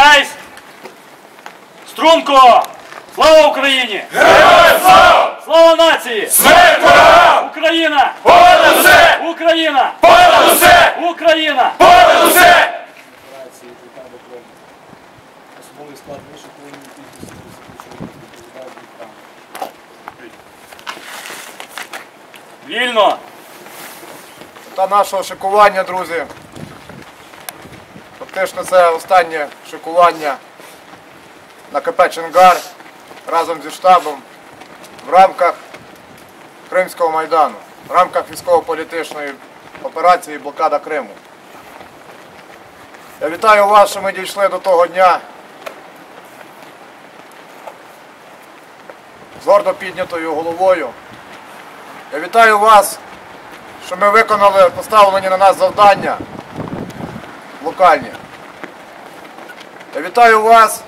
Рівняйсь! Струнко! Слава Україні! Героям слава! Слава нації! Смерть ворогам! Україна! Понад усе! Україна! Понад усе! Україна! Понад усе! Особовий склад високочоловік відповідає. Вільно! та нашого шикування, друзі. Фактично це останнє шикування на КП Чонгар разом зі штабом в рамках Кримського майдану, в рамках військово-політичної операції Блокада Криму. Я вітаю вас, що ми дійшли до того дня з гордо піднятою головою. Я вітаю вас що ми виконали поставлені на нас завдання локальні. Вітаю вас,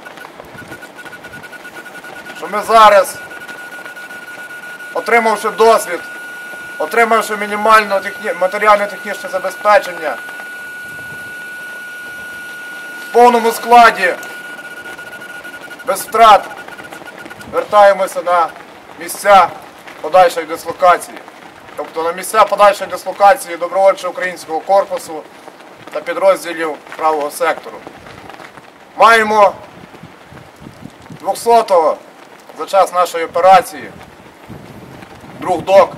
що ми зараз, отримавши досвід, отримавши мінімальне техні... матеріально-технічне забезпечення, в повному складі, без втрат, вертаємося на місця подальшої дислокації тобто на місця подальшої дислокації добровольчого українського корпусу та підрозділів правого сектору. Маємо 200-го за час нашої операції, друг док.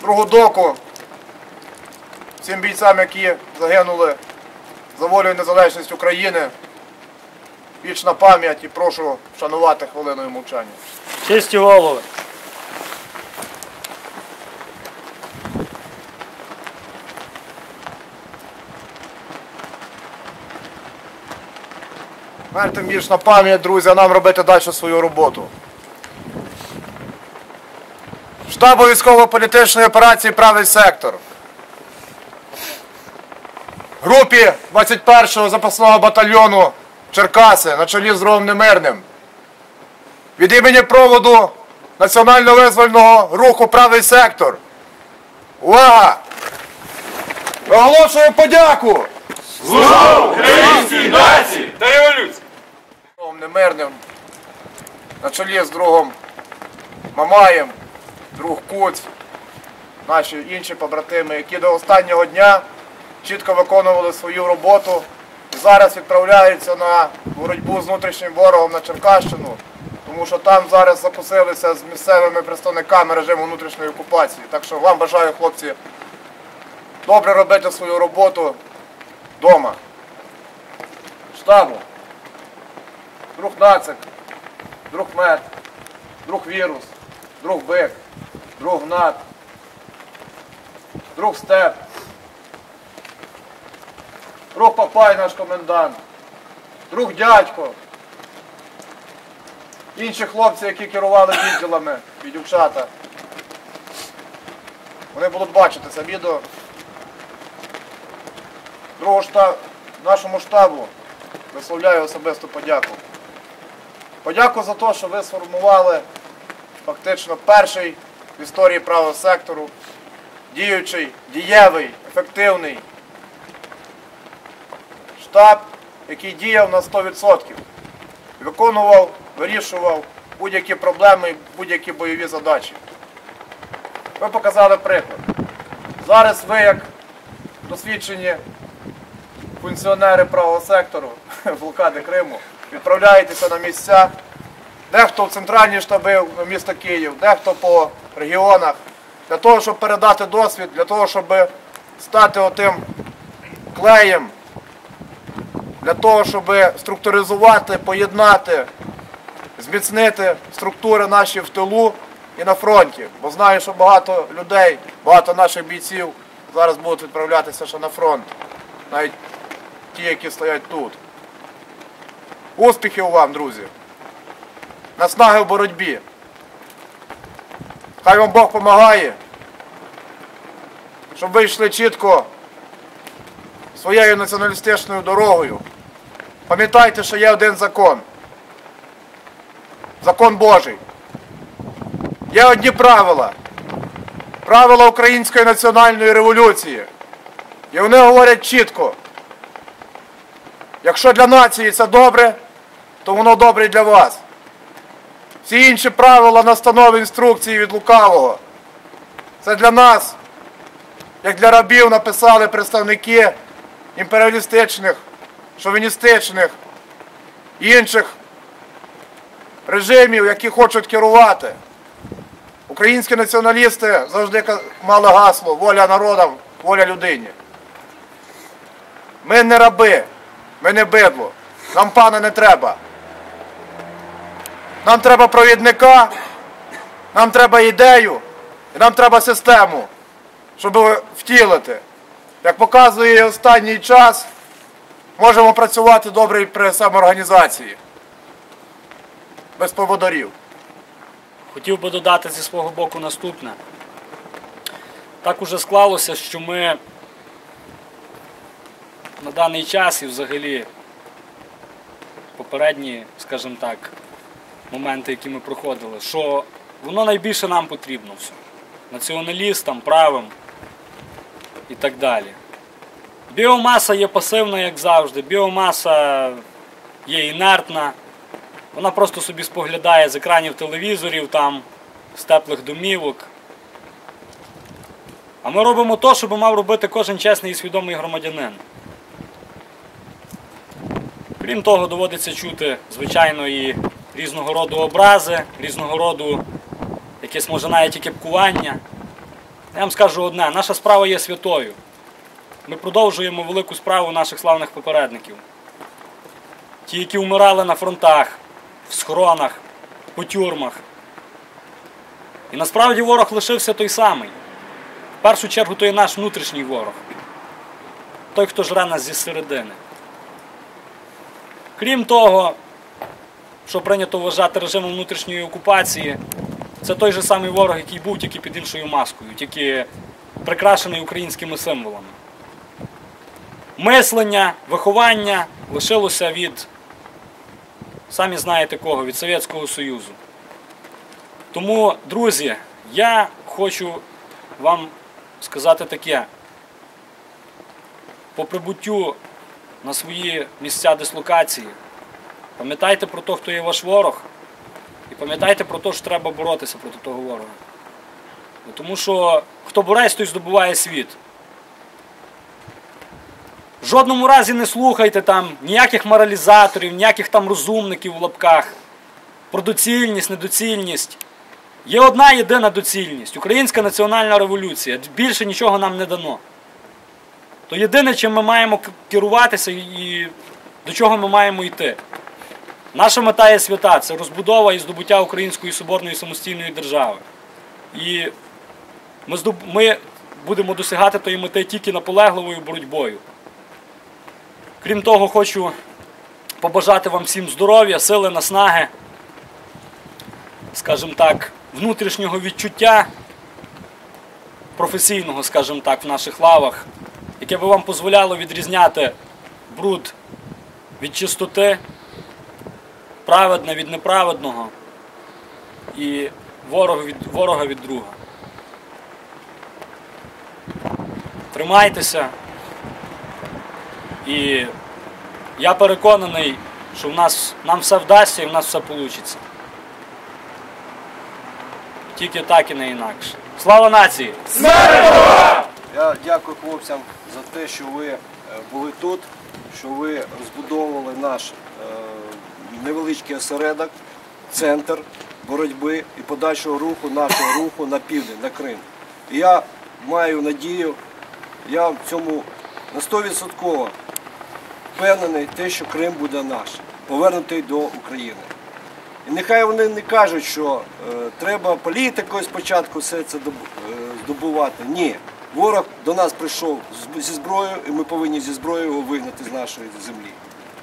Другу доку всім бійцям, які загинули за волю і незалежність України. Вічна пам'ять і прошу вшанувати хвилиною мовчання. Чисті голови! Тепер тим більш на пам'ять, друзі, а нам робити далі свою роботу. Штабу військово-політичної операції Правий сектор. Групі 21-го запасного батальйону Черкаси на чолі з Ровом Немирним. Від імені проводу національно-визвольного руху Правий сектор. Увага! Оголошую подяку! Служу українській нації та революції! Немирним на чолі з другом Мамаєм, друг Куць, наші інші побратими, які до останнього дня чітко виконували свою роботу і зараз відправляються на боротьбу з внутрішнім ворогом на Черкащину, тому що там зараз закусилися з місцевими представниками режиму внутрішньої окупації. Так що вам бажаю, хлопці, добре робити свою роботу вдома. Штабу друг Нацик, друг Мед, друг Вірус, друг Бик, друг Нат, друг Степ, друг Папай наш комендант, друг дядько, інші хлопці, які керували відділами і дівчата. Вони будуть бачити це відео. Другого штаб, нашому штабу висловляю особисту подяку. Подяку за те, що ви сформували фактично перший в історії правого сектору, діючий, дієвий, ефективний штаб, який діяв на 100%. Виконував, вирішував будь-які проблеми, будь-які бойові задачі. Ви показали приклад. Зараз ви, як досвідчені функціонери правого сектору блокади Криму, відправляєтеся на місця, дехто в центральні штаби міста Київ, дехто по регіонах, для того, щоб передати досвід, для того, щоб стати отим клеєм, для того, щоб структуризувати, поєднати, зміцнити структури наші в тилу і на фронті. Бо знаю, що багато людей, багато наших бійців зараз будуть відправлятися ще на фронт, навіть ті, які стоять тут. Успіхів вам, друзі! Наснаги в боротьбі. Хай вам Бог допомагає, щоб ви йшли чітко своєю націоналістичною дорогою. Пам'ятайте, що є один закон. Закон Божий. Є одні правила. Правила Української національної революції. І вони говорять чітко. Якщо для нації це добре, то воно добре для вас. Всі інші правила, настанови, інструкції від лукавого. Це для нас, як для рабів написали представники імперіалістичних, шовіністичних і інших режимів, які хочуть керувати. Українські націоналісти завжди мали гасло воля народам, воля людині. Ми не раби, ми не бидло. Нам пана не треба. Нам треба провідника, нам треба ідею, і нам треба систему, щоб втілити. Як показує останній час, можемо працювати добре при самоорганізації. Без поводорів. Хотів би додати зі свого боку наступне. Так уже склалося, що ми на даний час і взагалі попередні, скажімо так, моменти, які ми проходили, що воно найбільше нам потрібно все. Націоналістам, правим і так далі. Біомаса є пасивна, як завжди. Біомаса є інертна. Вона просто собі споглядає з екранів телевізорів, там, з теплих домівок. А ми робимо то, що мав робити кожен чесний і свідомий громадянин. Крім того, доводиться чути, звичайно, і різного роду образи, різного роду якесь може навіть і кепкування. Я вам скажу одне, наша справа є святою. Ми продовжуємо велику справу наших славних попередників. Ті, які вмирали на фронтах, в схронах, по тюрмах. І насправді ворог лишився той самий. В першу чергу то є наш внутрішній ворог. Той, хто жре нас зі середини. Крім того, що прийнято вважати режимом внутрішньої окупації, це той же самий ворог, який був тільки під іншою маскою, тільки прикрашений українськими символами. Мислення, виховання лишилося від самі знаєте кого, від Совєтського Союзу. Тому, друзі, я хочу вам сказати таке. По прибуттю на свої місця дислокації, пам'ятайте про те, хто є ваш ворог, і пам'ятайте про те, що треба боротися проти того ворога. Тому що хто бореться, той здобуває світ. В жодному разі не слухайте там ніяких моралізаторів, ніяких там розумників в лапках. Про доцільність, недоцільність. Є одна єдина доцільність Українська національна революція. Більше нічого нам не дано. То єдине, чим ми маємо керуватися і до чого ми маємо йти. Наша мета є свята це розбудова і здобуття Української соборної самостійної держави. І ми, здоб... ми будемо досягати тої мети тільки наполегливою боротьбою. Крім того, хочу побажати вам всім здоров'я, сили, наснаги, скажімо так, внутрішнього відчуття професійного, скажімо так, в наших лавах, яке би вам дозволяло відрізняти бруд від чистоти, праведне від неправедного і ворога від, ворога від друга. Тримайтеся. І я переконаний, що в нас, нам все вдасться і в нас все вийде. Тільки так і не інакше. Слава нації! Я дякую хлопцям за те, що ви е, були тут, що ви розбудовували наш е, невеличкий осередок, центр боротьби і подальшого руху, нашого руху на південь, на Крим. І я маю надію, я в цьому на 100% впевнений, те, що Крим буде наш, повернутий до України. І нехай вони не кажуть, що е, треба політикою спочатку все це е, здобувати. Ні. Ворог до нас прийшов зі зброєю, і ми повинні зі зброєю його вигнати з нашої землі.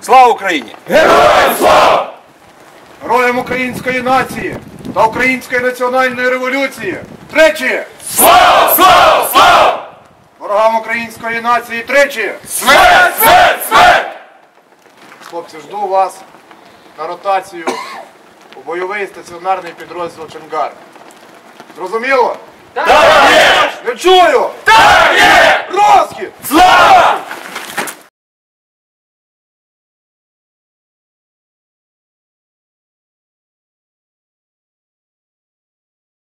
Слава Україні! Героям слава! Героям української нації та української національної революції. Тричі! Слава! Слава! Слава! Ворогам української нації тричі! Смерть! Смерть! Смерть! Хлопці, жду вас на ротацію у бойовий стаціонарний підрозділ Чонгар. Зрозуміло? Так є! Не чую! Так є!